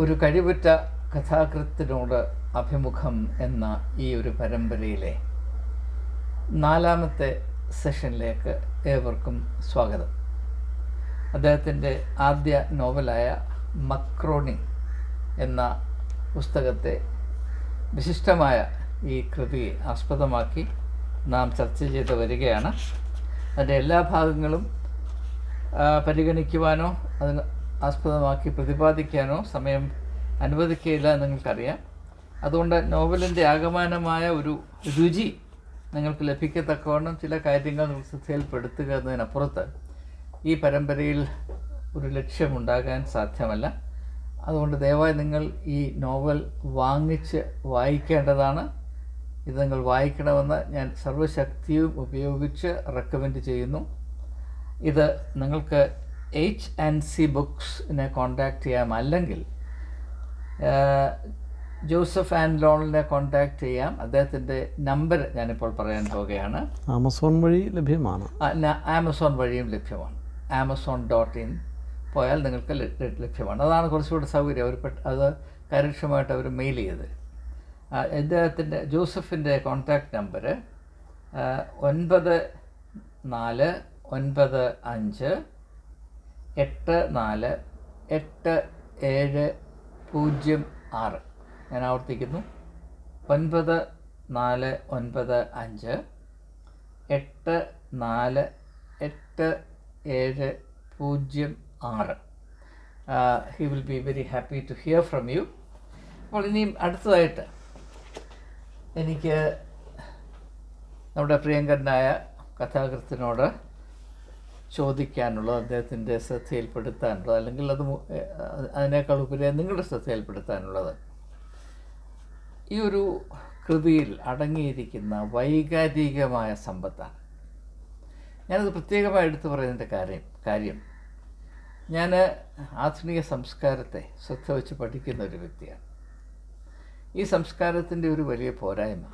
ഒരു കഴിവുറ്റ കഥാകൃത്തിനോട് അഭിമുഖം എന്ന ഈ ഒരു പരമ്പരയിലെ നാലാമത്തെ സെഷനിലേക്ക് ഏവർക്കും സ്വാഗതം. അദ്ദേഹത്തിന്റെ ആദ്യ നോവലായ മക്രോണി എന്ന പുസ്തകത്തെ വിശിഷ്ടമായ ഈ കൃതിയെ ആസ്പദമാക്കി നാം ചർച്ച ചെയ്ത് വരികയാണ്. അതിന്റെ എല്ലാ ഭാഗങ്ങളും പരിഗണിക്കുവാനോ അതിന് ആസ്പദമാക്കി പ്രതിപാദിക്കാനോ സമയം അനുവദിക്കുകയില്ല എന്ന് നിങ്ങൾക്കറിയാം. അതുകൊണ്ട് നോവലിന്റെ ആകമാനമായ ഒരു രുചി നിങ്ങൾക്ക് ലഭിക്കത്തക്കവണ്ണം ചില കാര്യങ്ങൾ നിങ്ങൾ ശ്രദ്ധയിൽപ്പെടുത്തുക എന്നതിനപ്പുറത്ത് ഈ പരമ്പരയിൽ ഒരു ലക്ഷ്യമുണ്ടാകാൻ സാധ്യമല്ല. അതുകൊണ്ട് ദയവായി നിങ്ങൾ ഈ നോവൽ വാങ്ങിച്ച് വായിക്കേണ്ടതാണ്. ഇത് നിങ്ങൾ വായിക്കണമെന്ന് ഞാൻ സർവശക്തിയും ഉപയോഗിച്ച് റെക്കമെൻഡ് ചെയ്യുന്നു. ഇത് നിങ്ങൾക്ക് എച്ച് ആൻഡ് സി ബുക്സിനെ കോൺടാക്റ്റ് ചെയ്യാം. അല്ലെങ്കിൽ ജോസഫ് ആൻഡ് ലോണിനെ കോൺടാക്റ്റ് ചെയ്യാം. അദ്ദേഹത്തിന്റെ നമ്പർ ഞാനിപ്പോൾ പറയാൻ പോവുകയാണ്. ആമസോൺ വഴി ലഭ്യമാണ്. ആമസോൺ വഴിയും ലഭ്യമാണ്. ആമസോൺ ഡോട്ട് ഇൻ പോയാൽ നിങ്ങൾക്ക് ലഭ്യമാണ്. അതാണ് കുറച്ചുകൂടി സൗകര്യം. അവർ പെട്ട അത് കാര്യക്ഷമമായിട്ട് അവർ മെയിൽ ചെയ്ത്. ഇദ്ദേഹത്തിന്റെ ജോസഫിന്റെ കോൺടാക്റ്റ് നമ്പർ ഒൻപത് നാല് ഒൻപത് അഞ്ച് എട്ട് നാല് എട്ട് ഏഴ് പൂജ്യം ആറ്. ഞാൻ ആവർത്തിക്കുന്നു. ഒൻപത് നാല് ഒൻപത് അഞ്ച്. എട്ട് നാല് എട്ട് ഏഴ് പൂജ്യം ആറ്. He will be very happy to hear from you അപ്പോൾ ഇനിയും അടുത്തതായിട്ട് എനിക്ക് നമ്മുടെ പ്രിയങ്കരനായ കഥാകൃത്തിനോട് ചോദിക്കാനുള്ളത് അദ്ദേഹത്തിന്റെ ശ്രദ്ധയിൽപ്പെടുത്താനുള്ളത് അല്ലെങ്കിൽ അത് അത് അതിനേക്കാൾ ഉപരി നിങ്ങളുടെ ശ്രദ്ധയിൽപ്പെടുത്താനുള്ളത്. ഈ ഒരു കൃതിയിൽ അടങ്ങിയിരിക്കുന്ന വൈകാരികമായ സമ്പത്താണ്. ഞാനത് പ്രത്യേകമായി എടുത്തു പറയുന്നതിന്റെ കാര്യം കാര്യം ഞാൻ ആധുനിക സംസ്കാരത്തെ ശ്രദ്ധ വെച്ച് പഠിക്കുന്ന ഒരു വ്യക്തിയാണ്. ഈ സംസ്കാരത്തിന്റെ ഒരു വലിയ പോരായ്മ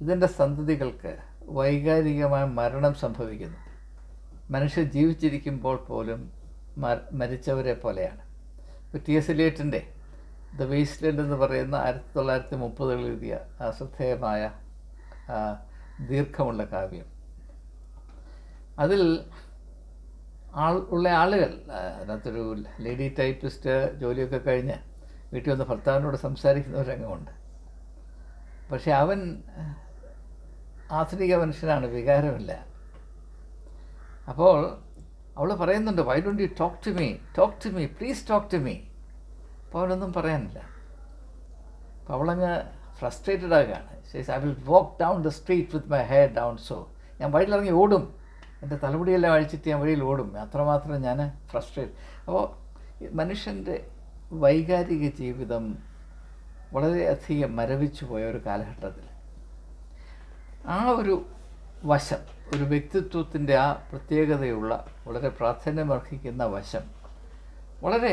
ഇതിന്റെ സന്തതികൾക്ക് വൈകാരികമായ മരണം സംഭവിക്കുന്നു. മനുഷ്യർ ജീവിച്ചിരിക്കുമ്പോൾ പോലും മരിച്ചവരെ പോലെയാണ്. ടി എസ് എലിയറ്റിന്റെ ദ വേസ്റ്റ്ലൻഡ് എന്ന് പറയുന്ന ആയിരത്തി തൊള്ളായിരത്തി മുപ്പതുകളിൽ എഴുതിയ അശ്രദ്ധേയമായ ശ്രദ്ധേയമായ ദീർഘമുള്ള കാവ്യം. അതിൽ ആൾ ഉള്ള ആളുകൾ അതിനകത്തൊരു ലേഡി ടൈപ്പിസ്റ്റ് ജോലിയൊക്കെ കഴിഞ്ഞ് വീട്ടിൽ വന്ന് ഭർത്താവിനോട് സംസാരിക്കുന്ന ഒരു രംഗമുണ്ട് പക്ഷേ അവൻ ആധുനിക മനുഷ്യനാണ് വികാരമില്ല. അപ്പോൾ അവൾ പറയുന്നുണ്ട് why don't you talk to me talk to me please talk to me അപ്പോൾ അവനൊന്നും പറയാനില്ല. അപ്പോൾ അവളങ്ങ് ഫ്രസ്ട്രേറ്റഡ് ആകുകയാണ് ശേഷം I will walk down the street with my hair down so ഞാൻ വഴിയിലിറങ്ങി ഓടും. എന്റെ തലമുടിയെല്ലാം അഴിച്ചിട്ട് ഞാൻ വഴിയിൽ ഓടും. അത്രമാത്രം ഞാൻ ഫ്രസ്ട്രേറ്റ് അപ്പോൾ മനുഷ്യന്റെ വൈകാരിക ജീവിതം വളരെയധികം മരവിച്ചു പോയ ഒരു കാലഘട്ടത്തിൽ ആ ഒരു വശം ഒരു വ്യക്തിത്വത്തിന്റെ ആ പ്രത്യേകതയുള്ള വളരെ പ്രാധാന്യമർഹിക്കുന്ന വശം വളരെ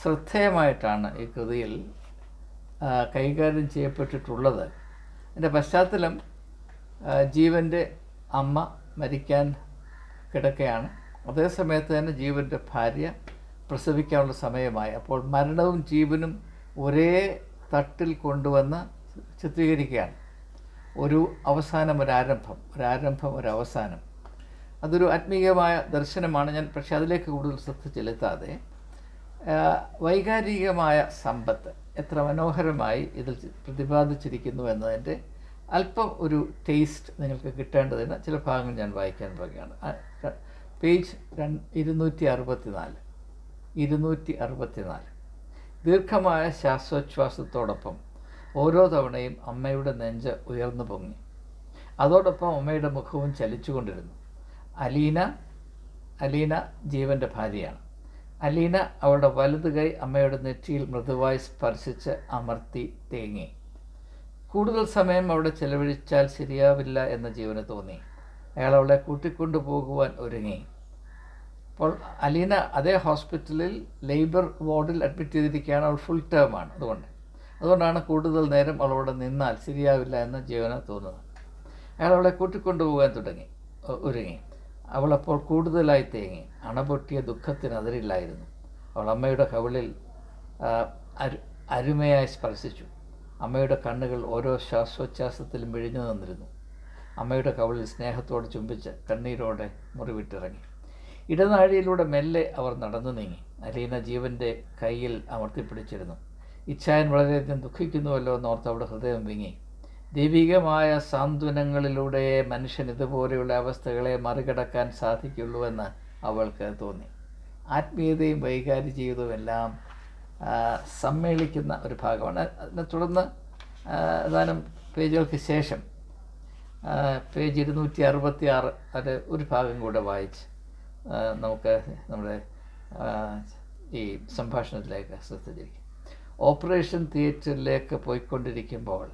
ശ്രദ്ധേയമായിട്ടാണ് ഈ കൃതിയിൽ കൈകാര്യം ചെയ്യപ്പെട്ടിട്ടുള്ളത്. എന്റെ പശ്ചാത്തലം ജീവന്റെ അമ്മ മരിക്കാൻ കിടക്കുകയാണ് അതേസമയത്ത് തന്നെ ജീവന്റെ ഭാര്യ പ്രസവിക്കാനുള്ള സമയമായി. അപ്പോൾ മരണവും ജീവനും ഒരേ തട്ടിൽ കൊണ്ടുവന്ന് ചിത്രീകരിക്കുകയാണ്. ഒരു അവസാനം ഒരാരംഭം ഒരാരംഭം ഒരവസാനം അതൊരു ആത്മീയമായ ദർശനമാണ് ഞാൻ പക്ഷെ അതിലേക്ക് കൂടുതൽ ശ്രദ്ധ ചെലുത്താതെ. വൈകാരികമായ സമ്പത്ത് എത്ര മനോഹരമായി ഇതിൽ പ്രതിപാദിച്ചിരിക്കുന്നു എന്നതിന്റെ അല്പം ഒരു ടേസ്റ്റ് നിങ്ങൾക്ക് കിട്ടേണ്ടതിന് ചില ഭാഗങ്ങൾ ഞാൻ വായിക്കാൻ പോകുകയാണ് പേജ് ര- അറുപത്തി നാല് ഇരുന്നൂറ്റി അറുപത്തി നാല് ദീർഘമായ ശ്വാസോച്ഛ്വാസത്തോടൊപ്പം ഓരോ തവണയും അമ്മയുടെ നെഞ്ച് ഉയർന്നു പൊങ്ങി. അതോടൊപ്പം അമ്മയുടെ മുഖവും ചലിച്ചുകൊണ്ടിരുന്നു. അലീന അലീന ജീവന്റെ ഭാര്യയാണ്. അലീന അവളുടെ വലത് കൈ അമ്മയുടെ നെറ്റിയിൽ മൃദുവായി സ്പർശിച്ച് അമർത്തി തേങ്ങി. കൂടുതൽ സമയം അവിടെ ചെലവഴിച്ചാൽ ശരിയാവില്ല എന്ന ജീവന് തോന്നി. അയാൾ അവളെ കൂട്ടിക്കൊണ്ടു പോകുവാൻ ഒരുങ്ങി. അപ്പോൾ അലീന അതേ ഹോസ്പിറ്റലിൽ ലേബർ വാർഡിൽ അഡ്മിറ്റ് ചെയ്തിരിക്കുകയാണ്. അവൾ ഫുൾ ടേമാണ് അതുകൊണ്ട് അതുകൊണ്ടാണ് കൂടുതൽ നേരം അവളവിടെ നിന്നാൽ ശരിയാവില്ല എന്ന് ജീവന തോന്നുന്നത്. അയാൾ അവളെ കൂട്ടിക്കൊണ്ടുപോകാൻ തുടങ്ങി ഒരുങ്ങി. അവളപ്പോൾ കൂടുതലായി തേങ്ങി. അണപൊട്ടിയ ദുഃഖത്തിന് അതിരില്ലായിരുന്നു. അവൾ അമ്മയുടെ കവിളിൽ അരു അരുമയായി സ്പർശിച്ചു. അമ്മയുടെ കണ്ണുകൾ ഓരോ ശ്വാസോച്ഛ്വാസത്തിലും വിഴിഞ്ഞു നിന്നിരുന്നു. അമ്മയുടെ കവിളിൽ സ്നേഹത്തോടെ ചുംബിച്ച് കണ്ണീരോടെ മുറിവിട്ടിറങ്ങി. ഇടനാഴിയിലൂടെ മെല്ലെ അവർ നടന്നു നീങ്ങി. അലീന ജീവന്റെ കയ്യിൽ അമർത്തിപ്പിടിച്ചിരുന്നു. ഇച്ഛായൻ വളരെയധികം ദുഃഖിക്കുന്നുവല്ലോ എന്നോർത്ത് അവിടെ ഹൃദയം വിങ്ങി. ദൈവികമായ സാന്ത്വനങ്ങളിലൂടെ മനുഷ്യൻ ഇതുപോലെയുള്ള അവസ്ഥകളെ മറികടക്കാൻ സാധിക്കുള്ളൂവെന്ന് അവൾക്ക് തോന്നി. ആത്മീയതയും വൈകാര്യ ജീവിതവും എല്ലാം സമ്മേളിക്കുന്ന ഒരു ഭാഗമാണ്. അതിനെ തുടർന്ന് ഏതാനും പേജുകൾക്ക് ശേഷം പേജ് ഇരുന്നൂറ്റി അറുപത്തി ആറ് അത് ഒരു ഭാഗം കൂടെ വായിച്ച് നമുക്ക് നമ്മുടെ ഈ സംഭാഷണത്തിലേക്ക് ശ്രദ്ധ ഓപ്പറേഷൻ തിയേറ്ററിലേക്ക് പോയിക്കൊണ്ടിരിക്കുമ്പോൾ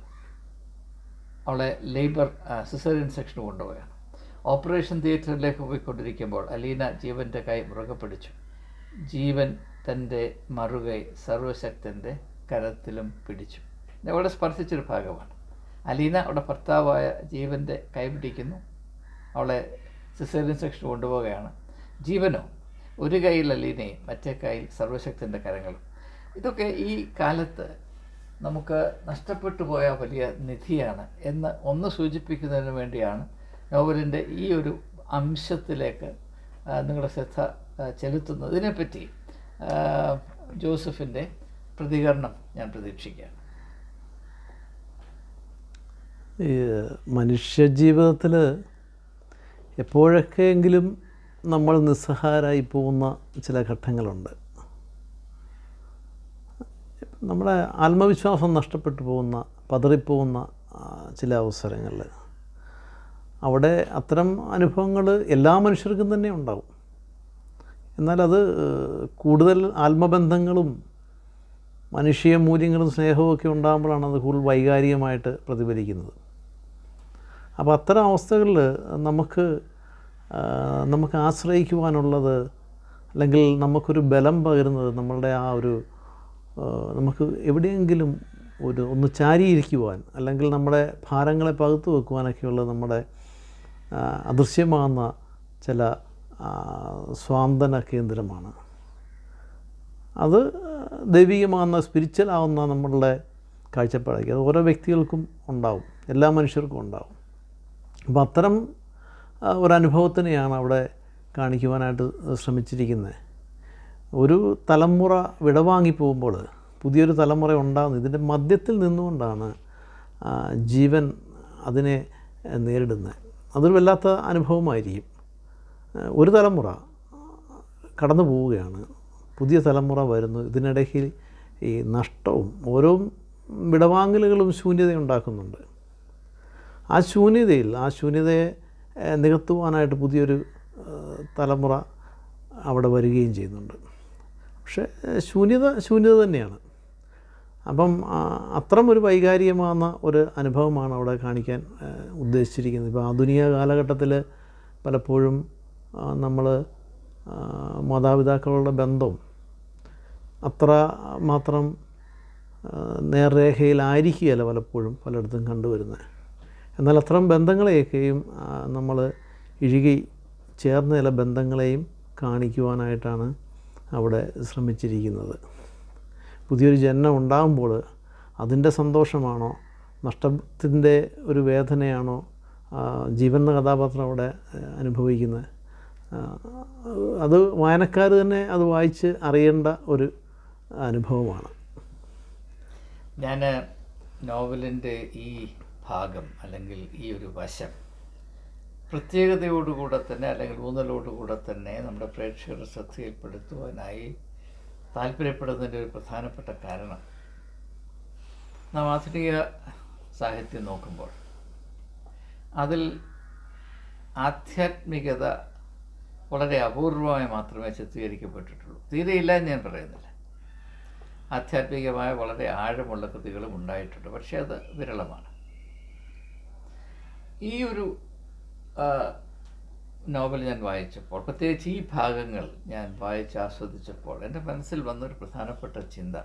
അവളെ ലേബർ സിസേറിയൻ സെക്ഷൻ കൊണ്ടുപോയാണ്. ഓപ്പറേഷൻ തിയേറ്ററിലേക്ക് പോയിക്കൊണ്ടിരിക്കുമ്പോൾ അലീന ജീവന്റെ കൈ മുറുകെ പിടിച്ചു. ജീവൻ തന്റെ മറുകൈ സർവശക്തന്റെ കരത്തിലും പിടിച്ചു. അവിടെ സ്പർശിച്ചൊരു ഭാഗമാണ്. അലീന അവിടെ ഭർത്താവായ ജീവന്റെ കൈ പിടിക്കുന്നു. അവളെ സിസേറിയൻ സെക്ഷൻ കൊണ്ടുപോവുകയാണ്. ജീവനോ? ഒരു കൈയിൽ അലീനയും മറ്റേ കൈയിൽ സർവശക്തന്റെ കരങ്ങളും. ഇതൊക്കെ ഈ കാലത്ത് നമുക്ക് നഷ്ടപ്പെട്ടു പോയ വലിയ നിധിയാണ് എന്ന് ഒന്ന് സൂചിപ്പിക്കുന്നതിന് വേണ്ടിയാണ് നോവലിന്റെ ഈ ഒരു അംശത്തിലേക്ക് നിങ്ങളുടെ ശ്രദ്ധ ചെലുത്തുന്നത്. ഇതിനെപ്പറ്റി ജോസഫിന്റെ പ്രതികരണം ഞാൻ പ്രതീക്ഷിക്കുകയാണ്. ഈ മനുഷ്യജീവിതത്തിൽ എപ്പോഴൊക്കെയെങ്കിലും നമ്മൾ നിസ്സഹാരായി പോകുന്ന ചില ഘട്ടങ്ങളുണ്ട്. നമ്മുടെ ആത്മവിശ്വാസം നഷ്ടപ്പെട്ടു പോകുന്ന പതറിപ്പോകുന്ന ചില അവസരങ്ങളിൽ. അവിടെ അത്തരം അനുഭവങ്ങൾ എല്ലാ മനുഷ്യർക്കും തന്നെ ഉണ്ടാവും. എന്നാൽ അത് കൂടുതൽ ആത്മബന്ധങ്ങളും മനുഷ്യ മൂല്യങ്ങളും സ്നേഹവും ഒക്കെ ഉണ്ടാകുമ്പോഴാണ് അത് കൂടുതൽ വൈകാരികമായിട്ട് പ്രതിഫലിക്കുന്നത്. അപ്പോൾ അത്തരം അവസ്ഥകളിൽ നമുക്ക് നമുക്ക് ആശ്രയിക്കുവാനുള്ളത് അല്ലെങ്കിൽ നമുക്കൊരു ബലം പകരുന്നത് നമ്മളുടെ ആ ഒരു നമുക്ക് എവിടെയെങ്കിലും ഒരു ഒന്ന് ചാരിയിരിക്കുവാൻ അല്ലെങ്കിൽ നമ്മുടെ ഭാരങ്ങളെ പകുത്തു വെക്കുവാനൊക്കെയുള്ള നമ്മുടെ അദൃശ്യമാകുന്ന ചില സ്വാന്തന കേന്ദ്രമാണ്. അത് ദൈവികമാകുന്ന സ്പിരിച്വൽ ആവുന്ന നമ്മളുടെ കാഴ്ചപ്പാടേക്ക് അത് ഓരോ വ്യക്തികൾക്കും ഉണ്ടാവും. എല്ലാ മനുഷ്യർക്കും ഉണ്ടാവും. അപ്പം അത്തരം ഒരനുഭവത്തിനെയാണ് അവിടെ കാണിക്കുവാനായിട്ട് ശ്രമിച്ചിരിക്കുന്നത്. ഒരു തലമുറ വിടവാങ്ങി പോകുമ്പോൾ പുതിയൊരു തലമുറ ഉണ്ടാകുന്നു ഇതിന്റെ മധ്യത്തിൽ നിന്നുകൊണ്ടാണ് ജീവൻ അതിനെ നേരിടുന്നത്. അതൊരു വല്ലാത്ത അനുഭവമായിരിക്കും. ഒരു തലമുറ കടന്നു പോവുകയാണ്. പുതിയ തലമുറ വരുന്നു. ഇതിനിടയ്ക്ക് ഈ നഷ്ടവും ഓരോ വിടവാങ്ങലുകളും ശൂന്യത ഉണ്ടാക്കുന്നുണ്ട് ആ ശൂന്യതയിൽ ആ ശൂന്യതയെ നികത്തുവാനായിട്ട് പുതിയൊരു തലമുറ അവിടെ വരികയും ചെയ്യുന്നുണ്ട്. പക്ഷേ ശൂന്യത ശൂന്യത തന്നെയാണ്. അപ്പം അത്രം ഒരു വൈകാരികമാകുന്ന ഒരു അനുഭവമാണ് അവിടെ കാണിക്കാൻ ഉദ്ദേശിച്ചിരിക്കുന്നത്. ഇപ്പോൾ ആധുനിക കാലഘട്ടത്തിൽ പലപ്പോഴും നമ്മൾ മാതാപിതാക്കളുടെ ബന്ധം അത്ര മാത്രം നേർരേഖയിലായിരിക്കുകയല്ല പലപ്പോഴും പലയിടത്തും കണ്ടുവരുന്നത്. എന്നാൽ അത്തരം ബന്ധങ്ങളെയൊക്കെയും നമ്മൾ ഇഴുകി ചേർന്ന ചില ബന്ധങ്ങളെയും കാണിക്കുവാനായിട്ടാണ് അവിടെ ശ്രമിച്ചിരിക്കുന്നത്. പുതിയൊരു ജന്മം ഉണ്ടാകുമ്പോൾ അതിന്റെ സന്തോഷമാണോ? നഷ്ടത്തിന്റെ ഒരു വേദനയാണോ? ജീവൻ എന്ന കഥാപാത്രം അവിടെ അനുഭവിക്കുന്നത്. അത് വായനക്കാർ തന്നെ അത് വായിച്ച് അറിയേണ്ട ഒരു അനുഭവമാണ്. ഞാൻ നോവലിന്റെ ഈ ഭാഗം അല്ലെങ്കിൽ ഈ ഒരു വശം പ്രത്യേകതയോടുകൂടെ തന്നെ അല്ലെങ്കിൽ ഊന്നലോടുകൂടെ തന്നെ നമ്മുടെ പ്രേക്ഷകരുടെ ശ്രദ്ധയിൽപ്പെടുത്തുവാനായി താല്പര്യപ്പെടുന്നതിന്റെ ഒരു പ്രധാനപ്പെട്ട കാരണം. നാം ആധുനിക സാഹിത്യം നോക്കുമ്പോൾ അതിൽ ആധ്യാത്മികത വളരെ അപൂർവമായി മാത്രമേ ചിത്രീകരിക്കപ്പെട്ടിട്ടുള്ളൂ. തീരെയില്ല എന്ന് ഞാൻ പറയുന്നില്ല. ആധ്യാത്മികമായ വളരെ ആഴമുള്ള കൃതികളും ഉണ്ടായിട്ടുണ്ട്. പക്ഷേ അത് വിരളമാണ്. ഈ ഒരു നോവൽ ഞാൻ വായിച്ചപ്പോൾ പ്രത്യേകിച്ച് ഈ ഭാഗങ്ങൾ ഞാൻ വായിച്ച് ആസ്വദിച്ചപ്പോൾ എന്റെ മനസ്സിൽ വന്നൊരു പ്രധാനപ്പെട്ട ചിന്ത.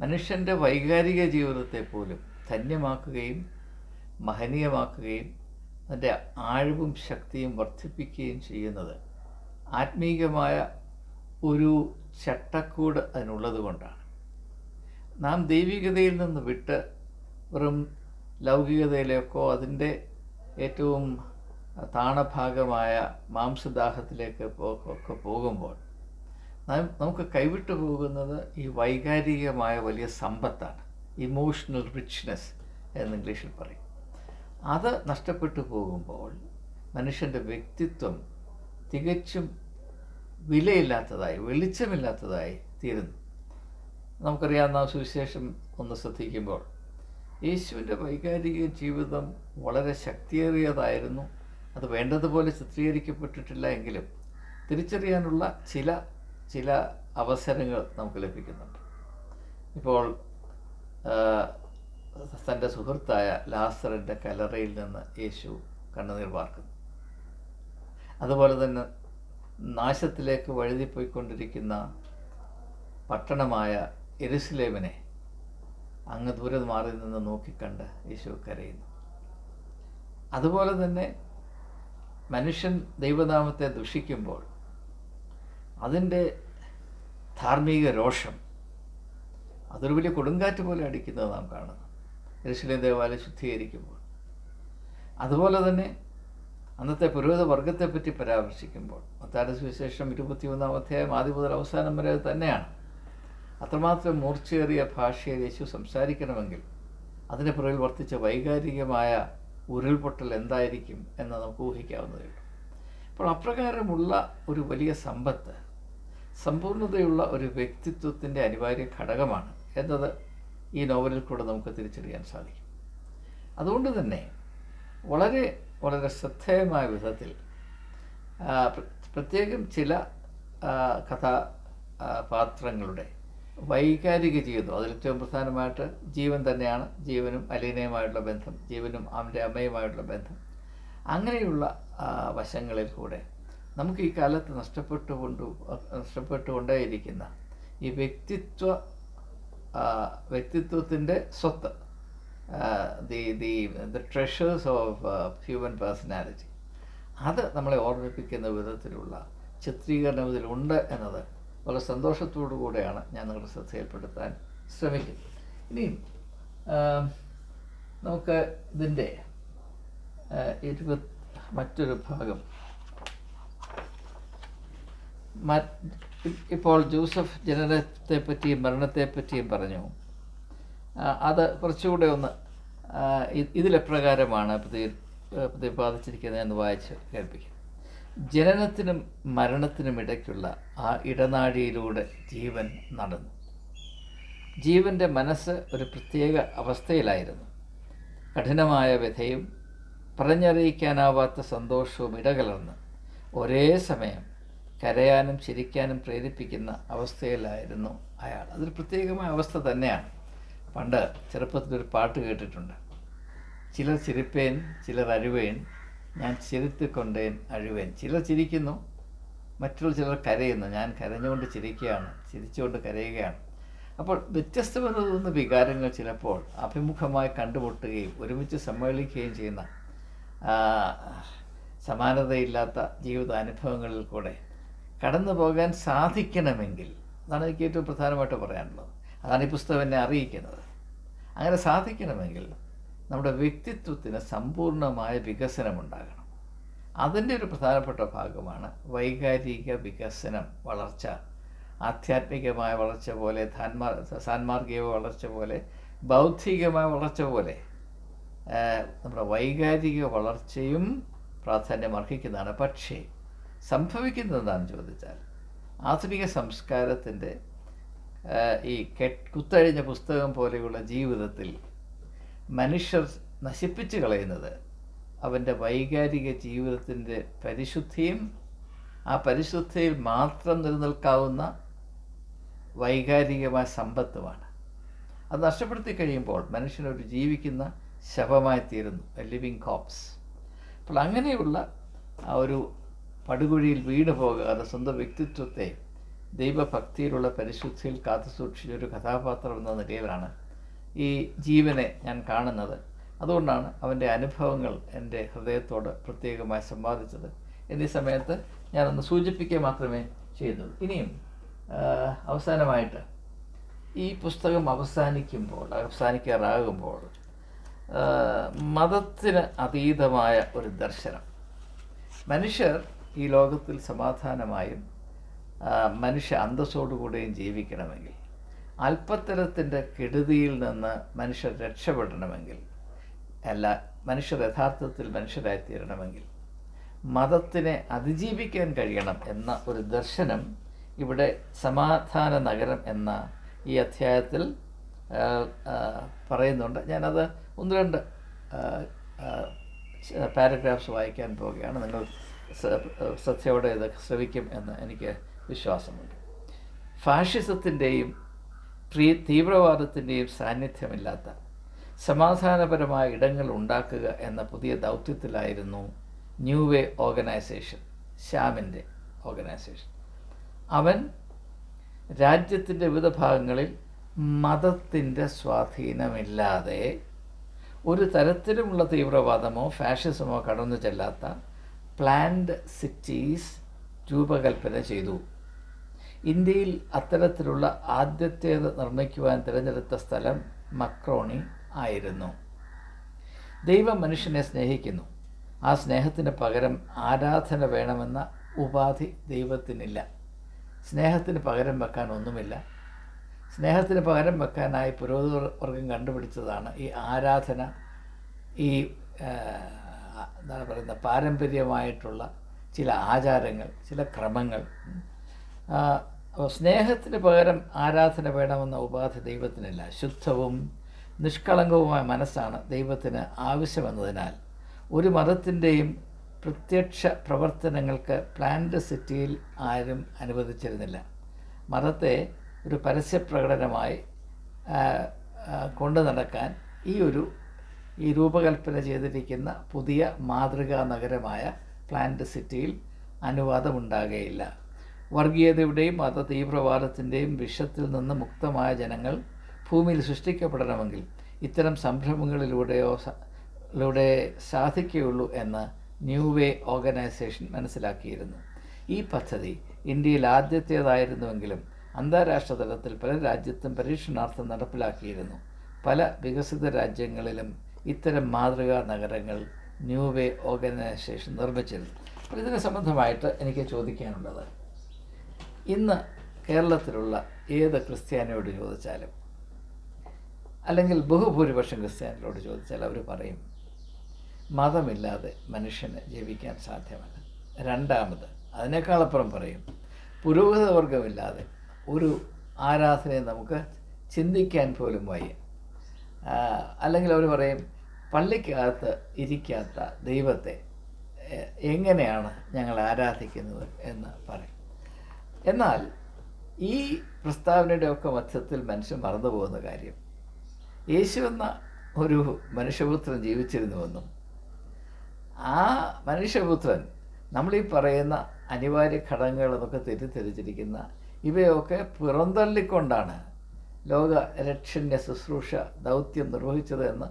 മനുഷ്യന്റെ വൈകാരിക ജീവിതത്തെ പോലും ധന്യമാക്കുകയും മഹനീയമാക്കുകയും അതിന്റെ ആഴവും ശക്തിയും വർദ്ധിപ്പിക്കുകയും ചെയ്യുന്നത് ആത്മീയമായ ഒരു ചട്ടക്കൂട് അതിനുള്ളത് കൊണ്ടാണ്. നാം ദൈവികതയിൽ നിന്ന് വിട്ട് വെറും ലൗകികതയിലേക്കോ അതിന്റെ ഏറ്റവും താണഭാഗമായ മാംസദാഹത്തിലേക്ക് ഒക്കെ പോകുമ്പോൾ നമുക്ക് കൈവിട്ടു പോകുന്നത് ഈ വൈകാരികമായ വലിയ സമ്പത്താണ്. ഇമോഷണൽ റിച്ച്നെസ് എന്ന് ഇംഗ്ലീഷിൽ പറയും. അത് നഷ്ടപ്പെട്ടു പോകുമ്പോൾ മനുഷ്യന്റെ വ്യക്തിത്വം തികച്ചും വിലയില്ലാത്തതായി വെളിച്ചമില്ലാത്തതായി തീരുന്നു. നമുക്കറിയാവുന്ന സുവിശേഷം ഒന്ന് ശ്രദ്ധിക്കുമ്പോൾ യേശുവിന്റെ വൈകാരിക ജീവിതം വളരെ ശക്തിയേറിയതായിരുന്നു. അത് വേണ്ടതുപോലെ ചിത്രീകരിക്കപ്പെട്ടിട്ടില്ല എങ്കിലും തിരിച്ചറിയാനുള്ള ചില ചില അവസരങ്ങൾ നമുക്ക് ലഭിക്കുന്നുണ്ട്. ഇപ്പോൾ തന്റെ സുഹൃത്തായ ലാസറിന്റെ കലറയിൽ നിന്ന് യേശു കണ്ണുനീർ വാർക്കുന്നു. അതുപോലെ തന്നെ നാശത്തിലേക്ക് വഴുതിപ്പോയിക്കൊണ്ടിരിക്കുന്ന പട്ടണമായ എരുസലേമിനെ അങ്ങ് ദൂരെ മാറി നിന്ന് നോക്കിക്കണ്ട് യേശു കരയുന്നു. അതുപോലെ തന്നെ മനുഷ്യൻ ദൈവനാമത്തെ ദുഷിക്കുമ്പോൾ അതിന്റെ ധാർമ്മിക രോഷം അതൊരു വലിയ കൊടുങ്കാറ്റ് പോലെ അടിക്കുന്നത് നാം കാണുന്നു. എരുസലേം ദേവാലയം ശുദ്ധീകരിക്കുമ്പോൾ. അതുപോലെ തന്നെ അന്നത്തെ പുരോഹിത വർഗത്തെപ്പറ്റി പരാമർശിക്കുമ്പോൾ മത്താരുടെ സുവിശേഷം ഇരുപത്തിയൊന്നാം അധ്യായം ആദ്യം മുതൽ അവസാനം വരെ തന്നെയാണ്. അത്രമാത്രം മൂർച്ചയേറിയ ഭാഷയിൽ യേശു സംസാരിക്കണമെങ്കിൽ അതിന് പുറകിൽ വർത്തിച്ച വൈകാരികമായ ഉരുൾപൊട്ടൽ എന്തായിരിക്കും എന്ന് നമുക്ക് ഊഹിക്കാവുന്നതേ ഉള്ളൂ. അപ്പോൾ അപ്രകാരമുള്ള ഒരു വലിയ സമ്പത്ത് സമ്പൂർണതയുള്ള ഒരു വ്യക്തിത്വത്തിന്റെ അനിവാര്യ ഘടകമാണ് എന്നത് ഈ നോവലിൽ കൂടെ നമുക്ക് തിരിച്ചറിയാൻ സാധിക്കും. അതുകൊണ്ട് തന്നെ വളരെ വളരെ ശ്രദ്ധേയമായ വിധത്തിൽ പ്രത്യേകം ചില ആ, കഥാ ആ, പാത്രങ്ങളുടെ വൈകാരിക ജീവിതം. അതിൽ ഏറ്റവും പ്രധാനമായിട്ട് ജീവൻ തന്നെയാണ് ജീവനും അലീനയുമായിട്ടുള്ള ബന്ധം ജീവനും അവന്റെ അമ്മയുമായിട്ടുള്ള ബന്ധം. അങ്ങനെയുള്ള വശങ്ങളിൽ കൂടെ നമുക്ക് ഈ കാലത്ത് നഷ്ടപ്പെട്ടുകൊണ്ട് നഷ്ടപ്പെട്ടുകൊണ്ടേയിരിക്കുന്ന ഈ വ്യക്തിത്വ വ്യക്തിത്വത്തിന്റെ സ്വത്ത് the the the treasures of human personality. അത് നമ്മളെ ഓർമ്മിപ്പിക്കുന്ന വിധത്തിലുള്ള ചിത്രീകരണം ഇതിലുണ്ട് എന്നത് വളരെ സന്തോഷത്തോടു കൂടെയാണ് ഞാൻ നിങ്ങളുടെ ശ്രദ്ധയിൽപ്പെടുത്താൻ ശ്രമിക്കുന്നത്. ഇനിയും നമുക്ക് ഇതിന്റെ ഇരുപത് മറ്റൊരു ഭാഗം. ഇപ്പോൾ ജോസഫ് ജനനത്തെ പറ്റിയും മരണത്തെ പറ്റിയും പറഞ്ഞു. അത് കുറച്ചുകൂടെ ഒന്ന് ഇതിലെപ്രകാരമാണ് പ്രതി പ്രതിപാദിച്ചിരിക്കുന്നത് എന്ന് വായിച്ച് കേൾപ്പിക്കും. ജനനത്തിനും മരണത്തിനും ഇടയ്ക്കുള്ള ആ ഇടനാഴിയിലൂടെ ജീവൻ നടന്നു. ജീവന്റെ മനസ്സ് ഒരു പ്രത്യേക അവസ്ഥയിലായിരുന്നു. കഠിനമായ വ്യഥയും പറഞ്ഞറിയിക്കാനാവാത്ത സന്തോഷവും ഇടകലർന്ന് ഒരേ സമയം കരയാനും ചിരിക്കാനും പ്രേരിപ്പിക്കുന്ന അവസ്ഥയിലായിരുന്നു അയാൾ. അതൊരു പ്രത്യേകമായ അവസ്ഥ തന്നെയാണ്. പണ്ട് ചെറുപ്പത്തിൽ ഒരു പാട്ട് കേട്ടിട്ടുണ്ട്. ചിലർ ചിരിപ്പേൻ ചിലർ അഴുവേൻ ഞാൻ ചിരിത്തിക്കൊണ്ടേൻ അഴുവേൻ. ചിലർ ചിരിക്കുന്നു മറ്റുള്ള ചിലർ കരയുന്നു. ഞാൻ കരഞ്ഞുകൊണ്ട് ചിരിക്കുകയാണ് ചിരിച്ചുകൊണ്ട് കരയുകയാണ്. അപ്പോൾ വ്യത്യസ്തമെന്ന് തോന്നുന്ന വികാരങ്ങൾ ചിലപ്പോൾ അഭിമുഖമായി കണ്ടുമുട്ടുകയും ഒരുമിച്ച് സമ്മേളിക്കുകയും ചെയ്യുന്ന സമാനതയില്ലാത്ത ജീവിത അനുഭവങ്ങളിൽ കൂടെ കടന്നു പോകാൻ സാധിക്കണമെങ്കിൽ അതാണ് എനിക്ക് ഏറ്റവും പ്രധാനമായിട്ട് പറയാനുള്ളത്. അതാണ് ഈ പുസ്തകം എന്നെ അറിയിക്കുന്നത്. അങ്ങനെ സാധിക്കണമെങ്കിൽ നമ്മുടെ വ്യക്തിത്വത്തിന് സമ്പൂർണമായ വികസനമുണ്ടാകണം. അതിന്റെ ഒരു പ്രധാനപ്പെട്ട ഭാഗമാണ് വൈകാരിക വികസനം വളർച്ച. ആധ്യാത്മികമായ വളർച്ച പോലെ ധാന്മാർ സാൻമാർഗിക വളർച്ച പോലെ ബൗദ്ധികമായ വളർച്ച പോലെ നമ്മുടെ വൈകാരിക വളർച്ചയും പ്രാധാന്യം അർഹിക്കുന്നതാണ്. പക്ഷേ സംഭവിക്കുന്നത് എന്താണെന്ന് ചോദിച്ചാൽ ആധുനിക സംസ്കാരത്തിന്റെ ഈ കെ കുത്തഴിഞ്ഞ പുസ്തകം പോലെയുള്ള ജീവിതത്തിൽ മനുഷ്യർ നശിപ്പിച്ചു കളയുന്നത് അവന്റെ വൈകാരിക ജീവിതത്തിന്റെ പരിശുദ്ധിയും ആ പരിശുദ്ധിയിൽ മാത്രം നിലനിൽക്കാവുന്ന വൈകാരികമായ സമ്പത്തുമാണ്. അത് നഷ്ടപ്പെടുത്തി കഴിയുമ്പോൾ മനുഷ്യനൊരു ജീവിക്കുന്ന ശവമായി തീരുന്നു എ ലിവിങ് കോപ്സ് അപ്പോൾ അങ്ങനെയുള്ള ആ ഒരു പടുകുഴിയിൽ വീണ് പോകാതെ സ്വന്തം വ്യക്തിത്വത്തെ ദൈവഭക്തിയിലുള്ള പരിശുദ്ധിയിൽ കാത്തു ഒരു കഥാപാത്രം എന്ന നിലയിലാണ് ഈ ജീവനെ ഞാൻ കാണുന്നത്. അതുകൊണ്ടാണ് അവന്റെ അനുഭവങ്ങൾ എന്റെ ഹൃദയത്തോട് പ്രത്യേകമായി സമ്പാദിച്ചത് എന്നീ സമയത്ത് ഞാനൊന്ന് സൂചിപ്പിക്കുക മാത്രമേ ചെയ്തുള്ളൂ ഇനിയും അവസാനമായിട്ട് ഈ പുസ്തകം അവസാനിക്കുമ്പോൾ അവസാനിക്കാറാകുമ്പോൾ മതത്തിന് അതീതമായ ഒരു ദർശനം. മനുഷ്യർ ഈ ലോകത്തിൽ സമാധാനമായും മനുഷ്യ അന്തസ്സോടുകൂടെയും ജീവിക്കണമെങ്കിൽ അല്പത്തരത്തിന്റെ കെടുതിയിൽ നിന്ന് മനുഷ്യർ രക്ഷപ്പെടണമെങ്കിൽ അല്ല മനുഷ്യർ യഥാർത്ഥത്തിൽ മനുഷ്യരായിത്തീരണമെങ്കിൽ മതത്തിനെ അതിജീവിക്കാൻ കഴിയണം എന്ന ഒരു ദർശനം ഇവിടെ സമാധാന നഗരം എന്ന ഈ അധ്യായത്തിൽ പറയുന്നുണ്ട്. ഞാനത് ഒന്ന് രണ്ട് പാരഗ്രാഫ്സ് വായിക്കാൻ പോവുകയാണ്. നിങ്ങൾ ശ്രദ്ധയോടെ ഇത് ശ്രവിക്കും എന്ന് എനിക്ക് വിശ്വാസമുണ്ട്. ഫാഷിസത്തിന്റെയും പ്രീ തീവ്രവാദത്തിന്റെയും സാന്നിധ്യമില്ലാത്ത സമാധാനപരമായ ഇടങ്ങൾ ഉണ്ടാക്കുക എന്ന പുതിയ ദൗത്യത്തിലായിരുന്നു ന്യൂ വേ ഓർഗനൈസേഷൻ ശ്യാമിന്റെ ഓർഗനൈസേഷൻ അവൻ രാജ്യത്തിന്റെ വിവിധ ഭാഗങ്ങളിൽ മതത്തിന്റെ സ്വാധീനമില്ലാതെ ഒരു തരത്തിലുമുള്ള തീവ്രവാദമോ ഫാഷിസമോ കടന്നു ചെല്ലാത്ത പ്ലാൻഡ് സിറ്റീസ് രൂപകൽപ്പന ചെയ്തു. ഇന്ത്യയിൽ അത്തരത്തിലുള്ള ആദ്യത്തേത് നിർമ്മിക്കുവാൻ തിരഞ്ഞെടുത്ത സ്ഥലം മക്രോണി ആയിരുന്നു. ദൈവം മനുഷ്യനെ സ്നേഹിക്കുന്നു. ആ സ്നേഹത്തിന് പകരം ആരാധന വേണമെന്ന ഉപാധി ദൈവത്തിനില്ല. സ്നേഹത്തിന് പകരം വെക്കാൻ ഒന്നുമില്ല. സ്നേഹത്തിന് പകരം വെക്കാനായി പുരോഹിത വർഗം കണ്ടുപിടിച്ചതാണ് ഈ ആരാധന ഈ എന്താണ് പറയുന്നത് പാരമ്പര്യമായിട്ടുള്ള ചില ആചാരങ്ങൾ ചില ക്രമങ്ങൾ. അപ്പോൾ സ്നേഹത്തിന് പകരം ആരാധന വേണമെന്ന ഉപാധി ദൈവത്തിനില്ല. ശുദ്ധവും നിഷ്കളങ്കവുമായ മനസ്സാണ് ദൈവത്തിന് ആവശ്യമെന്നതിനാൽ ഒരു മതത്തിന്റെയും പ്രത്യക്ഷ പ്രവർത്തനങ്ങൾക്ക് പ്ലാന്റ് സിറ്റിയിൽ ആരും അനുവദിച്ചിരുന്നില്ല. മതത്തെ ഒരു പരസ്യപ്രകടനമായി കൊണ്ടു നടക്കാൻ ഈ ഒരു ഈ രൂപകൽപ്പന ചെയ്തിരിക്കുന്ന പുതിയ മാതൃകാ നഗരമായ പ്ലാന്റ് സിറ്റിയിൽ അനുവാദമുണ്ടാകുകയില്ല വർഗീയതയുടെയും മത തീവ്രവാദത്തിന്റെയും വിഷത്തിൽ നിന്ന് മുക്തമായ ജനങ്ങൾ ഭൂമിയിൽ സൃഷ്ടിക്കപ്പെടണമെങ്കിൽ ഇത്തരം സംരംഭങ്ങളിലൂടെയോ ലൂടെ സാധിക്കുകയുള്ളൂ എന്ന് ന്യൂ വേ ഓർഗനൈസേഷൻ മനസ്സിലാക്കിയിരുന്നു. ഈ പദ്ധതി ഇന്ത്യയിൽ ആദ്യത്തേതായിരുന്നുവെങ്കിലും അന്താരാഷ്ട്ര തലത്തിൽ പല രാജ്യത്തും പരീക്ഷണാർത്ഥം നടപ്പിലാക്കിയിരുന്നു. പല വികസിത രാജ്യങ്ങളിലും ഇത്തരം മാതൃകാ നഗരങ്ങൾ ന്യൂ വേ ഓർഗനൈസേഷൻ നിർമ്മിച്ചിരുന്നു. അപ്പോൾ ഇതിനെ സംബന്ധമായിട്ട് എനിക്ക് ചോദിക്കാനുള്ളത് ഇന്ന് കേരളത്തിലുള്ള ഏത് ക്രിസ്ത്യാനിയോട് ചോദിച്ചാലും അല്ലെങ്കിൽ ബഹുഭൂരിപക്ഷം ക്രിസ്ത്യാനികളോട് ചോദിച്ചാൽ അവർ പറയും മതമില്ലാതെ മനുഷ്യന് ജീവിക്കാൻ സാധ്യമല്ല. രണ്ടാമത് അതിനേക്കാളപ്പുറം പറയും പുരോഹിത വർഗമില്ലാതെ ഒരു ആരാധനയെ നമുക്ക് ചിന്തിക്കാൻ പോലും വയ്യ. അല്ലെങ്കിൽ അവർ പറയും പള്ളിക്കകത്ത് ഇരിക്കാത്ത ദൈവത്തെ എങ്ങനെയാണ് ഞങ്ങൾ ആരാധിക്കുന്നത് എന്ന് പറയും. എന്നാൽ ഈ പ്രസ്താവനയുടെ ഒക്കെ മധ്യത്തിൽ മനുഷ്യൻ മറന്നു പോകുന്ന കാര്യം. യേശു എന്ന ഒരു മനുഷ്യപുത്രൻ ജീവിച്ചിരുന്നുവെന്നും ആ മനുഷ്യപുത്രൻ നമ്മളീ പറയുന്ന അനിവാര്യ ഘടകങ്ങൾ എന്നൊക്കെ തെറ്റിദ്ധരിച്ചിരിക്കുന്ന ഇവയൊക്കെ പുറന്തള്ളിക്കൊണ്ടാണ് ലോക രക്ഷണ്യ ശുശ്രൂഷ ദൗത്യം നിർവഹിച്ചത് എന്ന്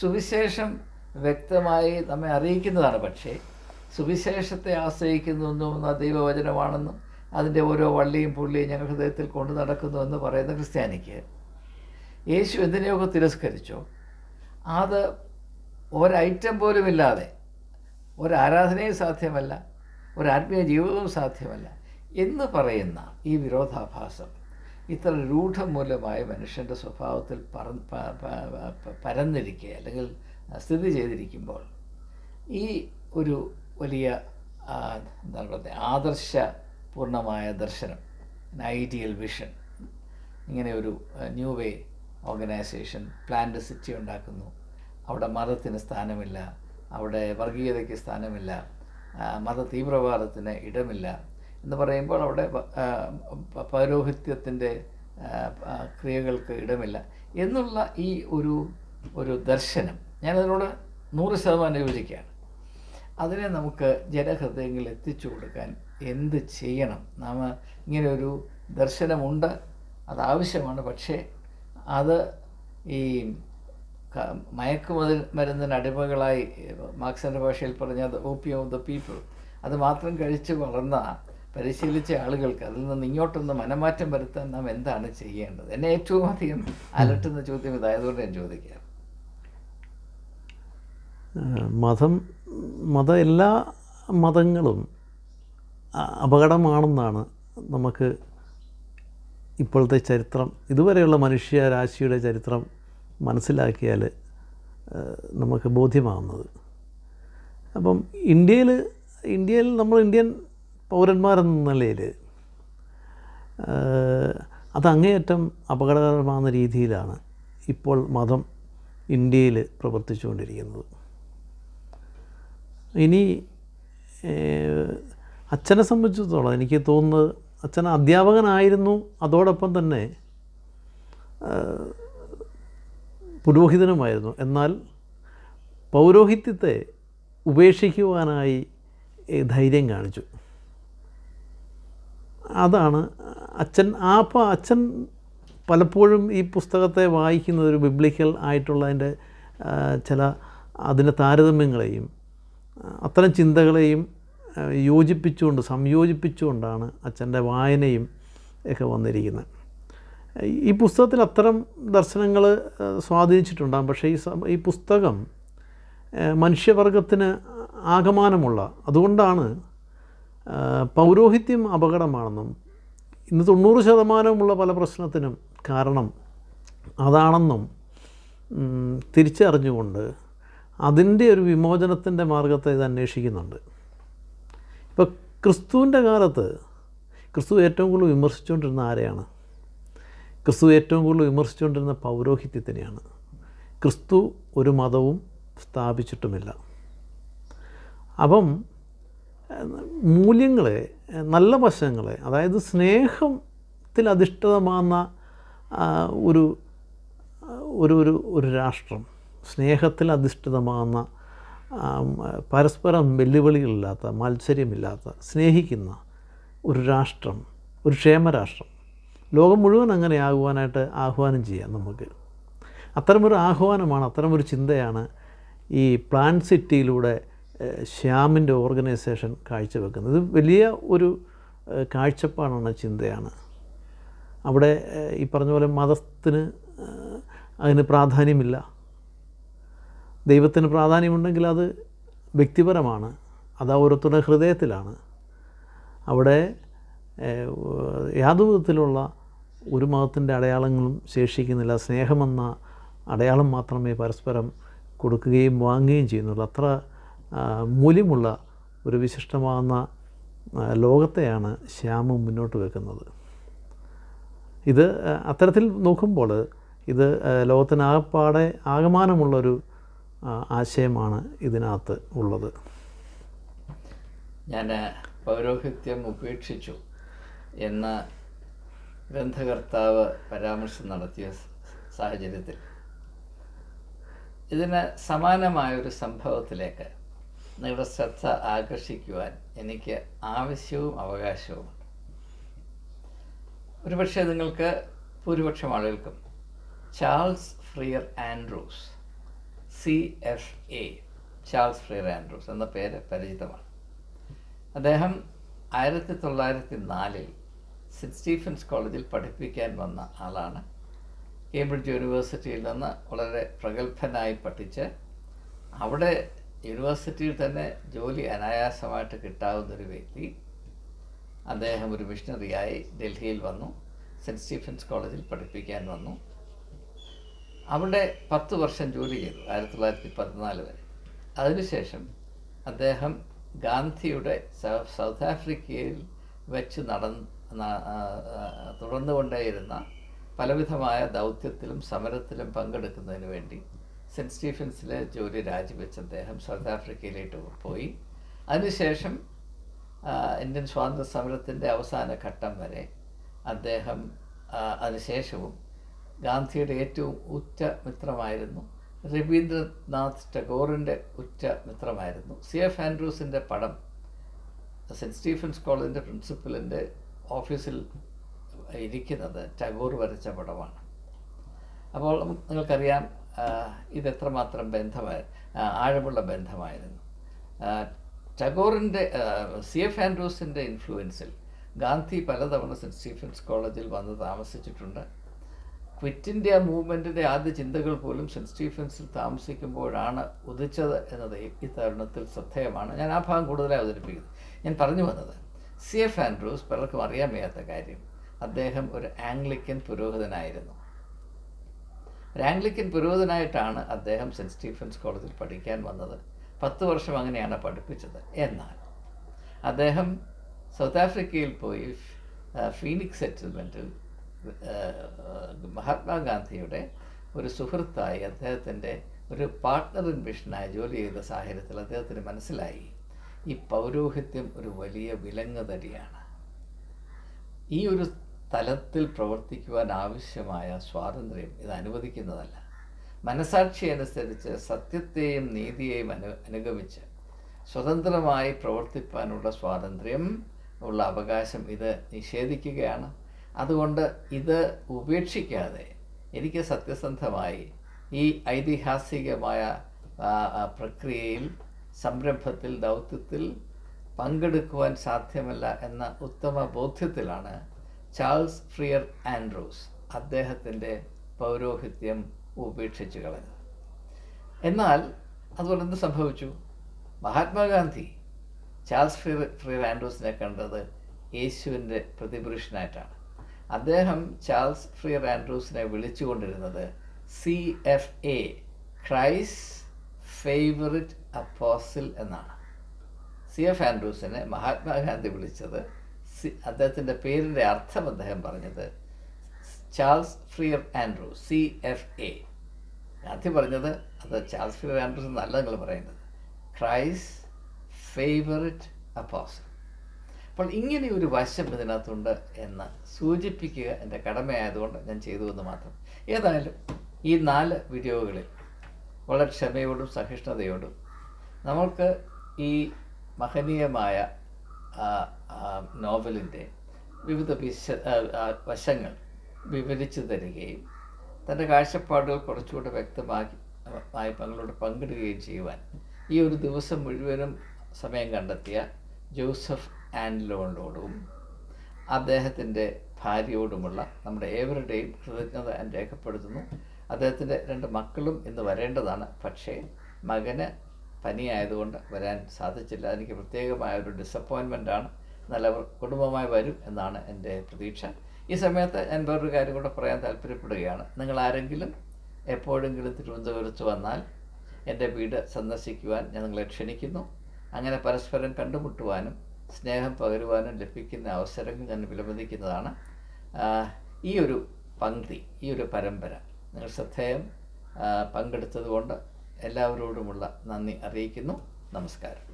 സുവിശേഷം വ്യക്തമായി നമ്മെ അറിയിക്കുന്നതാണ്. പക്ഷേ സുവിശേഷത്തെ ആശ്രയിക്കുന്നു എന്നും ദൈവവചനമാണെന്നും അതിന്റെ ഓരോ വള്ളിയും പുള്ളിയും ഞങ്ങൾ ഹൃദയത്തിൽ കൊണ്ടു നടക്കുന്നുവെന്ന് പറയുന്ന ക്രിസ്ത്യാനിക്ക് യേശു എന്തിനെയൊക്കെ തിരസ്കരിച്ചോ? അത് ഒരൈറ്റം പോലുമില്ലാതെ ഒരാരാധനയും സാധ്യമല്ല ഒരാത്മീയ ജീവിതവും സാധ്യമല്ല എന്ന് പറയുന്ന ഈ വിരോധാഭാസം ഇത്ര രൂഢമൂലമായ മനുഷ്യന്റെ സ്വഭാവത്തിൽ പറ പരന്നിരിക്കുക അല്ലെങ്കിൽ സ്ഥിതി ചെയ്തിരിക്കുമ്പോൾ ഈ ഒരു വലിയ എന്താ എന്താണ് പറയുന്നത് ആദർശപൂർണമായ ദർശനം ഐഡിയൽ വിഷൻ ഇങ്ങനെ ഒരു new way organisation plant city ഉണ്ടാക്കുന്നു. അവിടെ മതത്തിന് സ്ഥാനമില്ല അവിടെ വർഗീയതയ്ക്ക് സ്ഥാനമില്ല മത തീവ്രവാദത്തിന് ഇടമില്ല എന്ന് പറയുമ്പോൾ അവിടെ പൗരോഹിത്യത്തിന്റെ ക്രിയകൾക്ക് ഇടമില്ല എന്നുള്ള ഈ ഒരു ഒരു ദർശനം ഞാനതിനോട് നൂറ് ശതമാനം യോജിക്കുകയാണ്. അതിനെ നമുക്ക് ജനഹൃദയങ്ങളിൽ എത്തിച്ചു കൊടുക്കാൻ എന്ത് ചെയ്യണം? നാം ഇങ്ങനെ ഒരു ദർശനമുണ്ട് അത് ആവശ്യമാണ്. പക്ഷേ അത് ഈ മയക്കുമതി മരുന്നിന് അടിമകളായി മാർക്സിന്റെ ഭാഷയിൽ പറഞ്ഞ ഓപ്പിയം ഓഫ് ദ പീപ്പിൾ അത് മാത്രം കഴിച്ച് വളർന്ന പരിശീലിച്ച ആളുകൾക്ക് അതിൽ നിന്ന് ഇങ്ങോട്ടൊന്ന് മനമാറ്റം വരുത്താൻ നാം എന്താണ് ചെയ്യേണ്ടത്? എന്നെ ഏറ്റവും അധികം അലട്ടുന്ന ചോദ്യം ഇതായതുകൊണ്ട് ഞാൻ ചോദിക്കാം. മതം മത എല്ലാ മതങ്ങളും അപകടമാണെന്നാണ് നമുക്ക് ഇപ്പോഴത്തെ ചരിത്രം. ഇതുവരെയുള്ള മനുഷ്യരാശിയുടെ ചരിത്രം മനസ്സിലാക്കിയാൽ നമുക്ക് ബോധ്യമാകുന്നത് അപ്പം ഇന്ത്യയിൽ ഇന്ത്യയിൽ നമ്മൾ ഇന്ത്യൻ പൗരന്മാരെന്ന നിലയിൽ അത് അങ്ങേയറ്റം അപകടകരമാകുന്ന രീതിയിലാണ് ഇപ്പോൾ മതം ഇന്ത്യയിൽ പ്രവർത്തിച്ചുകൊണ്ടിരിക്കുന്നത്. ഇനി അച്ഛനെ സംബന്ധിച്ചിടത്തോളം എനിക്ക് തോന്നുന്നത് അച്ഛൻ അധ്യാപകനായിരുന്നു. അതോടൊപ്പം തന്നെ പുരോഹിതനുമായിരുന്നു. എന്നാൽ പൗരോഹിത്യത്തെ ഉപേക്ഷിക്കുവാനായി ധൈര്യം കാണിച്ചു. അതാണ് അച്ഛൻ ആ അച്ഛൻ പലപ്പോഴും ഈ പുസ്തകത്തെ വായിക്കുന്ന ഒരു ബിബ്ലിക്കൽ ആയിട്ടുള്ളതിന്റെ ചില അതിന്റെ താരതമ്യങ്ങളെയും അത്തരം ചിന്തകളെയും യോജിപ്പിച്ചുകൊണ്ട് സംയോജിപ്പിച്ചുകൊണ്ടാണ് അച്ഛന്റെ വായനയും ഒക്കെ വന്നിരിക്കുന്നത്. ഈ പുസ്തകത്തിൽ അത്തരം ദർശനങ്ങൾ സ്വാധീനിച്ചിട്ടുണ്ടാകും പക്ഷേ ഈ ഈ പുസ്തകം മനുഷ്യവർഗത്തിന് ആകമാനമുള്ള അതുകൊണ്ടാണ് പൗരോഹിത്യം അപകടമാണെന്നും ഇന്ന് തൊണ്ണൂറ് ശതമാനമുള്ള പല പ്രശ്നത്തിനും കാരണം അതാണെന്നും തിരിച്ചറിഞ്ഞുകൊണ്ട് അതിന്റെ ഒരു വിമോചനത്തിന്റെ മാർഗത്തെ ഇത് അന്വേഷിക്കുന്നുണ്ട്. ഇപ്പോൾ ക്രിസ്തുവിന്റെ കാലത്ത് ക്രിസ്തു ഏറ്റവും കൂടുതൽ വിമർശിച്ചുകൊണ്ടിരുന്ന ആരെയാണ്? ക്രിസ്തു ഏറ്റവും കൂടുതൽ വിമർശിച്ചുകൊണ്ടിരുന്ന പൗരോഹിത്യത്തിനെയാണ്. ക്രിസ്തു ഒരു മതവും സ്ഥാപിച്ചിട്ടുമില്ല. അപ്പം മൂല്യങ്ങളെ നല്ല വശങ്ങളെ അതായത് സ്നേഹത്തിൽ അധിഷ്ഠിതമാകുന്ന ഒരു ഒരു ഒരു രാഷ്ട്രം സ്നേഹത്തിൽ അധിഷ്ഠിതമാകുന്ന പരസ്പരം വെല്ലുവിളികളില്ലാത്ത മത്സര്യമില്ലാത്ത സ്നേഹിക്കുന്ന ഒരു രാഷ്ട്രം ഒരു ക്ഷേമരാഷ്ട്രം. ലോകം മുഴുവൻ അങ്ങനെ ആകുവാനായിട്ട് ആഹ്വാനം ചെയ്യാം നമുക്ക്. അത്തരമൊരു ആഹ്വാനമാണ് അത്തരമൊരു ചിന്തയാണ് ഈ പ്ലാൻ സിറ്റിയിലൂടെ ശ്യാമിന്റെ ഓർഗനൈസേഷൻ കാഴ്ചവെക്കുന്നത്. ഇത് വലിയ ഒരു കാഴ്ചപ്പാടാണ് ചിന്തയാണ്. അവിടെ ഈ പറഞ്ഞ പോലെ മതത്തിന് അതിന് പ്രാധാന്യമില്ല. ദൈവത്തിന് പ്രാധാന്യമുണ്ടെങ്കിൽ അത് വ്യക്തിപരമാണ്. അത് ഓരോരുത്തരുടെ ഹൃദയത്തിലാണ്. അവിടെ യാതൊരുവിധത്തിലുള്ള യാതൊരു വിധത്തിലുള്ള ഒരു മതത്തിന്റെ അടയാളങ്ങളും ശേഷിക്കുന്നില്ല. സ്നേഹമെന്ന അടയാളം മാത്രമേ പരസ്പരം കൊടുക്കുകയും വാങ്ങുകയും ചെയ്യുന്നുള്ളൂ. അത്ര മൂല്യമുള്ള ഒരു വിശിഷ്ടമാകുന്ന ലോകത്തെയാണ് ശ്യാമം മുന്നോട്ട് വെക്കുന്നത്. ഇത് അത്തരത്തിൽ നോക്കുമ്പോൾ ഇത് ലോകത്തിനാകപ്പാടെ ആകമാനമുള്ളൊരു ആശയമാണ് ഇതിനകത്ത് ഉള്ളത്. ഞാൻ പൗരോഹിത്യം ഉപേക്ഷിച്ചു എന്ന ഗ്രന്ഥകർത്താവ് പരാമർശം നടത്തിയ സാഹചര്യത്തിൽ. ഇതിന് സമാനമായൊരു സംഭവത്തിലേക്ക് നിങ്ങളുടെ ശ്രദ്ധ ആകർഷിക്കുവാൻ എനിക്ക് ആവശ്യവും അവകാശവും. ഒരുപക്ഷെ നിങ്ങൾക്ക് ഭൂരിപക്ഷം ആളുകൾക്കും Charles Freer Andrews C F A Charles Freer Andrews എന്ന പേര് പരിചിതമാണ്. അദ്ദേഹം ആയിരത്തി തൊള്ളായിരത്തി നാലിൽ സെന്റ് സ്റ്റീഫൻസ് കോളേജിൽ പഠിപ്പിക്കാൻ വന്ന ആളാണ്. കേംബ്രിഡ്ജ് യൂണിവേഴ്സിറ്റിയിൽ നിന്ന് വളരെ പ്രഗത്ഭനായി പഠിച്ച് അവിടെ യൂണിവേഴ്സിറ്റിയിൽ തന്നെ ജോലി അനായാസമായിട്ട് കിട്ടാവുന്നൊരു വ്യക്തി. അദ്ദേഹം ഒരു മിഷണറിയായി ഡൽഹിയിൽ വന്നു സെന്റ് സ്റ്റീഫൻസ് കോളേജിൽ പഠിപ്പിക്കാൻ വന്നു. അവിടെ പത്ത് വർഷം ജോലി ചെയ്തു ആയിരത്തി തൊള്ളായിരത്തി പതിനാല് വരെ. അതിനുശേഷം അദ്ദേഹം ഗാന്ധിയുടെ സൗത്ത് ആഫ്രിക്കയിൽ വെച്ച് നടന്ന് തുടർന്നുകൊണ്ടേയിരുന്ന പലവിധമായ ദൗത്യത്തിലും സമരത്തിലും പങ്കെടുക്കുന്നതിന് വേണ്ടി സെന്റ് സ്റ്റീഫൻസിലെ ജോലി രാജിവെച്ച് അദ്ദേഹം സൗത്ത് ആഫ്രിക്കയിലേക്ക് പോയി. അതിനുശേഷം ഇന്ത്യൻ സ്വാതന്ത്ര്യ സമരത്തിന്റെ അവസാന ഘട്ടം വരെ അദ്ദേഹം അതിനുശേഷവും ഗാന്ധിയുടെ ഏറ്റവും ഉറ്റ മിത്രമായിരുന്നു. രവീന്ദ്രനാഥ് ടാഗോറിന്റെ ഉറ്റ മിത്രമായിരുന്നു. സി. എഫ്. ആൻഡ്രൂസിന്റെ പടം സെന്റ് സ്റ്റീഫൻസ് കോളേജിന്റെ പ്രിൻസിപ്പലിന്റെ ഓഫീസിൽ ഇരിക്കുന്നത് ടാഗോർ വരച്ച പടമാണ്. അപ്പോൾ നിങ്ങൾക്കറിയാം ഇതെത്രമാത്രം ഇത് ബന്ധമായ ആഴമുള്ള ബന്ധമായിരുന്നു. ടാഗോറിന്റെ സി. എഫ്. ആൻഡ്രൂസിന്റെ ഇൻഫ്ലുവൻസിൽ ഗാന്ധി പലതവണ സെന്റ് സ്റ്റീഫൻസ് കോളേജിൽ വന്ന് താമസിച്ചിട്ടുണ്ട്. ക്വിറ്റ് ഇന്ത്യ മൂവ്മെന്റിന്റെ ആദ്യ ചിന്തകൾ പോലും സെന്റ് സ്റ്റീഫൻസിൽ താമസിക്കുമ്പോഴാണ് ഉദിച്ചത് എന്നത് ഈ തരുണത്തിൽ ശ്രദ്ധേയമാണ്. ഞാൻ ആ ഭാഗം കൂടുതലായി അവതരിപ്പിക്കുന്നത് ഞാൻ പറഞ്ഞു വന്നത് സി എഫ് ആൻഡ്രൂസ് പലർക്കും അറിയാൻ വയ്യാത്ത കാര്യം അദ്ദേഹം ഒരു ആംഗ്ലിക്കൻ പുരോഹിതനായിരുന്നു. ഒരു ആംഗ്ലിക്കൻ പുരോഹിതനായിട്ടാണ് അദ്ദേഹം സെന്റ് സ്റ്റീഫൻസ് കോളേജിൽ പഠിക്കാൻ വന്നത്. പത്ത് വർഷം അങ്ങനെയാണ് പഠിപ്പിച്ചത്. എന്നാൽ അദ്ദേഹം സൗത്ത് ആഫ്രിക്കയിൽ പോയി ഫീനിക്സ് സെറ്റിൽമെന്റിൽ മഹാത്മാഗാന്ധിയുടെ ഒരു സുഹൃത്തായി അദ്ദേഹത്തിന്റെ ഒരു പാർട്ട്ണർ ഇൻ മിഷനായി ജോലി ചെയ്ത സാഹചര്യത്തിൽ അദ്ദേഹത്തിന് മനസ്സിലായി. ഈ പൗരോഹിത്യം ഒരു വലിയ വിലങ്ങുതടിയാണ് ഈ ഒരു തലത്തിൽ പ്രവർത്തിക്കുവാൻ ആവശ്യമായ സ്വാതന്ത്ര്യം ഇത് അനുവദിക്കുന്നതല്ല. മനസാക്ഷി അനുസരിച്ച് സത്യത്തെയും നീതിയെയും അനു അനുഗമിച്ച് സ്വതന്ത്രമായി പ്രവർത്തിപ്പാനുള്ള സ്വാതന്ത്ര്യം ഉള്ള അവകാശം ഇത് നിഷേധിക്കുകയാണ്. അതുകൊണ്ട് ഇത് ഉപേക്ഷിക്കാതെ എനിക്ക് സത്യസന്ധമായി ഈ ഐതിഹാസികമായ പ്രക്രിയയിൽ സംരംഭത്തിൽ ദൗത്യത്തിൽ പങ്കെടുക്കുവാൻ സാധ്യമല്ല എന്ന ഉത്തമ ബോധ്യത്തിലാണ് ചാൾസ് ഫ്രിയർ ആൻഡ്രൂസ് അദ്ദേഹത്തിന്റെ പൗരോഹിത്യം ഉപേക്ഷിച്ചു കളഞ്ഞത്. എന്നാൽ അതുപോലെ എന്ത് സംഭവിച്ചു? മഹാത്മാഗാന്ധി ചാൾസ് ഫ്രിയർ ഫ്രിയർ ആൻഡ്രൂസിനെ കണ്ടത് യേശുവിന്റെ പ്രതിപുരുഷനായിട്ടാണ്. അദ്ദേഹം ചാൾസ് ഫ്രിയർ ആൻഡ്രൂസിനെ വിളിച്ചുകൊണ്ടിരുന്നത് സി എഫ് എ ക്രൈസ് ഫേവറിറ്റ് അപ്പോസിൽ എന്നാണ്. സി എഫ് ആൻഡ്രൂസിനെ മഹാത്മാഗാന്ധി വിളിച്ചത് സി അദ്ദേഹത്തിന്റെ പേരിന്റെ അർത്ഥം അദ്ദേഹം പറഞ്ഞത് Charles Freer Andrew C F A. Gandhi പറഞ്ഞത് അത് ചാൾസ് ഫ്രിയർ ആൻഡ്രൂസ് എന്നല്ല നിങ്ങൾ പറയുന്നത്. ക്രൈസ് ഫേവറിറ്റ് അപ്പോസൽ. അപ്പോൾ ഇങ്ങനെ ഒരു വശം ഇതിനകത്തുണ്ട് എന്ന് സൂചിപ്പിക്കുക എന്റെ കടമയായതുകൊണ്ട് ഞാൻ ചെയ്തു എന്ന് മാത്രം. ഏതായാലും ഈ നാല് വീഡിയോകളിൽ വളരെ ക്ഷമയോടും സഹിഷ്ണുതയോടും നമ്മൾക്ക് ഈ മഹനീയമായ നോവലിന്റെ വിവിധ വിശ വശങ്ങൾ വിവരിച്ചു തരികയും തന്റെ കാഴ്ചപ്പാടുകൾ കുറച്ചുകൂടെ വ്യക്തമാക്കി ആയി ഞങ്ങളോട് പങ്കിടുകയും ചെയ്യുവാൻ ഈ ഒരു ദിവസം മുഴുവനും സമയം കണ്ടെത്തിയ ജോസഫ് ആൻഡ്ലോണിനോടും അദ്ദേഹത്തിന്റെ ഭാര്യയോടുമുള്ള നമ്മുടെ ഏവരുടെയും കൃതജ്ഞത രേഖപ്പെടുത്തുന്നു. അദ്ദേഹത്തിന്റെ രണ്ട് മക്കളും ഇന്ന് വരേണ്ടതാണ്. പക്ഷേ മകന് പനിയായതുകൊണ്ട് വരാൻ സാധിച്ചില്ല. എനിക്ക് പ്രത്യേകമായ ഒരു ഡിസപ്പോയിൻമെന്റാണ് എന്നാൽ അവർ കുടുംബമായി വരും എന്നാണ് എന്റെ പ്രതീക്ഷ. ഈ സമയത്ത് ഞാൻ വേറൊരു കാര്യം കൂടെ പറയാൻ താല്പര്യപ്പെടുകയാണ്. നിങ്ങൾ ആരെങ്കിലും എപ്പോഴെങ്കിലും തിരുവനന്തപുരത്ത് വന്നാൽ എന്റെ വീട് സന്ദർശിക്കുവാൻ ഞാൻ നിങ്ങളെ ക്ഷണിക്കുന്നു. അങ്ങനെ പരസ്പരം കണ്ടുമുട്ടുവാനും സ്നേഹം പകരുവാനും ലഭിക്കുന്ന അവസരങ്ങൾ ഞാൻ വിലമതിക്കുന്നതാണ്. ഈ ഒരു പങ്ക്തി ഈ ഒരു പരമ്പര നിങ്ങൾ ശ്രദ്ധേയം പങ്കെടുത്തതുകൊണ്ട് എല്ലാവരോടുമുള്ള നന്ദി അറിയിക്കുന്നു. നമസ്കാരം.